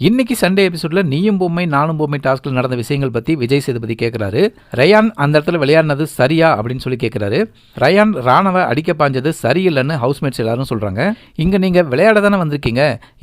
இன்னைக்கு சண்டே எபிசோட்ல நீயும் பொம்மை நானும் பொம்மை டாஸ்கில் நடந்த விஷயங்கள் பத்தி விஜய் சேதுபதி கேட்கிறாரு ரயான் அந்த இடத்துல விளையாடினது சரியா அப்படின்னு சொல்லி கேட்கிறாரு ரயான் ராணவ அடிக்க பாஞ்சது சரியில்லைன்னு ஹவுஸ்மேட்ஸ் எல்லாரும் சொல்றாங்க. இங்க நீங்க விளையாட தானே வந்திருக்கீங்க.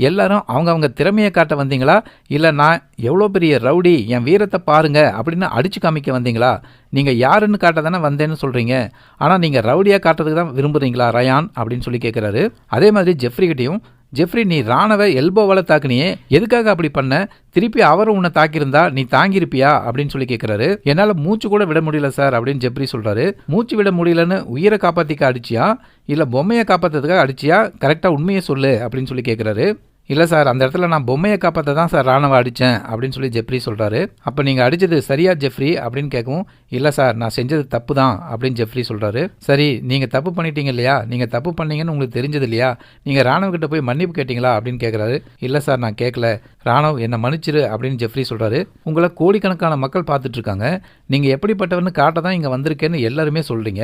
எல்லாரும் அவங்க அவங்க திறமையை காட்ட வந்தீங்களா? இல்ல நான் எவ்வளோ பெரிய ரவுடி என் வீரத்தை பாருங்க அப்படின்னு அடிச்சு காமிக்க வந்தீங்களா? நீங்கள் யாருன்னு காட்ட தானே வந்தேன்னு சொல்கிறீங்க ஆனால் நீங்கள் ரவுடியாக காட்டுறதுக்கு தான் விரும்புகிறீங்களா ரயான் அப்படின்னு சொல்லி கேட்குறாரு அதே மாதிரி ஜெஃப்ரி கிட்டயும் ஜெஃப்ரி நீ ராணவ எல்போவால் தாக்குனியே எதுக்காக அப்படி பண்ண? திருப்பி அவர் உன்னை தாக்கியிருந்தா நீ தாங்கியிருப்பியா? அப்படின்னு சொல்லி கேட்குறாரு என்னால் மூச்சு கூட விட முடியல சார் அப்படின்னு ஜெஃப்ரி சொல்கிறாரு மூச்சு விட முடியலன்னு உயிரை காப்பாற்றிக்க அடிச்சியா? இல்லை பொம்மையை காப்பாற்றுறதுக்காக அடிச்சியா? கரெக்டாக உண்மையை சொல்லு அப்படின்னு சொல்லி கேட்குறாரு இல்லை சார் அந்த இடத்துல நான் பொம்மையை காப்பாற்ற தான் சார் ராணுவ அடித்தேன் அப்படின்னு சொல்லி ஜெஃப்ரி சொல்கிறாரு அப்போ நீங்கள் அடித்தது சரியா ஜெஃப்ரி அப்படின்னு கேட்கவும் இல்லை சார் நான் செஞ்சது தப்பு தான் அப்படின்னு ஜெஃப்ரி சொல்கிறாரு சரி நீங்கள் தப்பு பண்ணிட்டீங்க இல்லையா? நீங்கள் தப்பு பண்ணீங்கன்னு உங்களுக்கு தெரிஞ்சது இல்லையா? நீங்கள் ராணுவக்கிட்ட போய் மன்னிப்பு கேட்டிங்களா? அப்படின்னு கேட்குறாரு இல்லை சார் நான் கேட்கல ராணுவ என்னை மன்னிச்சிரு அப்படின்னு ஜெஃப்ரி சொல்கிறாரு உங்களை கோடிக்கணக்கான மக்கள் பார்த்துட்ருக்காங்க நீங்கள் எப்படிப்பட்டவன்னு காட்ட தான் இங்கே வந்திருக்கேன்னு எல்லாருமே சொல்கிறீங்க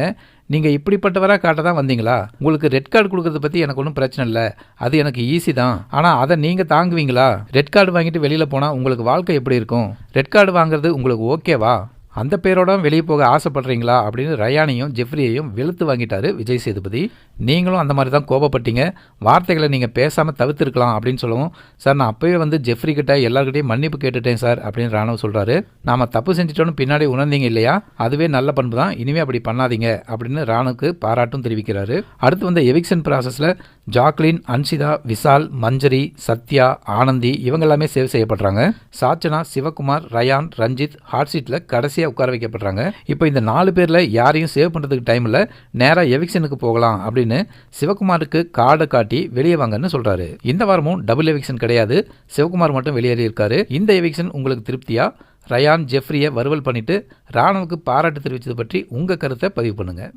நீங்கள் இப்படிப்பட்டவராக காட்ட தான் வந்தீங்களா? உங்களுக்கு ரெட் கார்டு கொடுக்கறத பற்றி எனக்கு ஒன்றும் பிரச்சனை இல்லை. அது எனக்கு ஈஸி தான். ஆனால் அதை நீங்கள் தாங்குவீங்களா? ரெட் கார்டு வாங்கிட்டு வெளியில் போனால் உங்களுக்கு வாழ்க்கை எப்படி இருக்கும்? ரெட் கார்டு வாங்குறது உங்களுக்கு ஓகேவா அந்த பேரோட வெளியே போக ஆசைப்படுறீங்களா அப்படின்னு ரயானையும் ஜெஃப்ரியையும் வெளுத்து வாங்கிட்டாரு விஜய் சேதுபதி. நீங்களும் அந்த மாதிரி தான் கோபப்பட்டீங்க. வார்த்தைகளை நீங்கள் பேசாமல் தவிர்த்துருக்கலாம் அப்படின்னு சொல்லவும் சார் நான் அப்போவே வந்து ஜெஃப்ரி கிட்ட எல்லாருக்கிட்டையும் மன்னிப்பு கேட்டுட்டேன் சார் அப்படின்னு ராணுவ சொல்கிறாரு நாம் தப்பு செஞ்சிட்டோன்னு பின்னாடி உணர்ந்தீங்க இல்லையா? அதுவே நல்ல பண்பு தான். இனிமேல் அப்படி பண்ணாதீங்க அப்படின்னு ராணுக்கு பாராட்டும் தெரிவிக்கிறாரு. அடுத்து வந்த எவிக்ஷன் ப்ராசஸில் ஜாக்லின் அன்சிதா விஷால் மஞ்சரி சத்யா ஆனந்தி இவங்க எல்லாமே சேவ் செய்யப்படுறாங்க. சாச்சனா சிவகுமார் ரயான் ரஞ்சித் ஹாட் சீட்டில் கடைசியாக உட்கார வைக்கப்படுறாங்க. இப்போ இந்த நாலு பேரில் யாரையும் சேவ் பண்ணுறதுக்கு டைம் இல்லை நேராக எவிக்ஷனுக்கு போகலாம் அப்படின்னு சிவகுமாருக்கு கார்டை காட்டி வெளியே வாங்கன்னு சொல்கிறாரு இந்த வாரமும் டபுள் எவிக்ஷன் கிடையாது. சிவகுமார் மட்டும் வெளியேறி இருக்காரு. இந்த எவிக்ஷன் உங்களுக்கு திருப்தியா? ரயான் ஜெஃப்ரியை வறுவல் பண்ணிட்டு ராணுவுக்கு பாராட்டு தெரிவித்தது பற்றி உங்கள் கருத்தை பதிவு பண்ணுங்கள்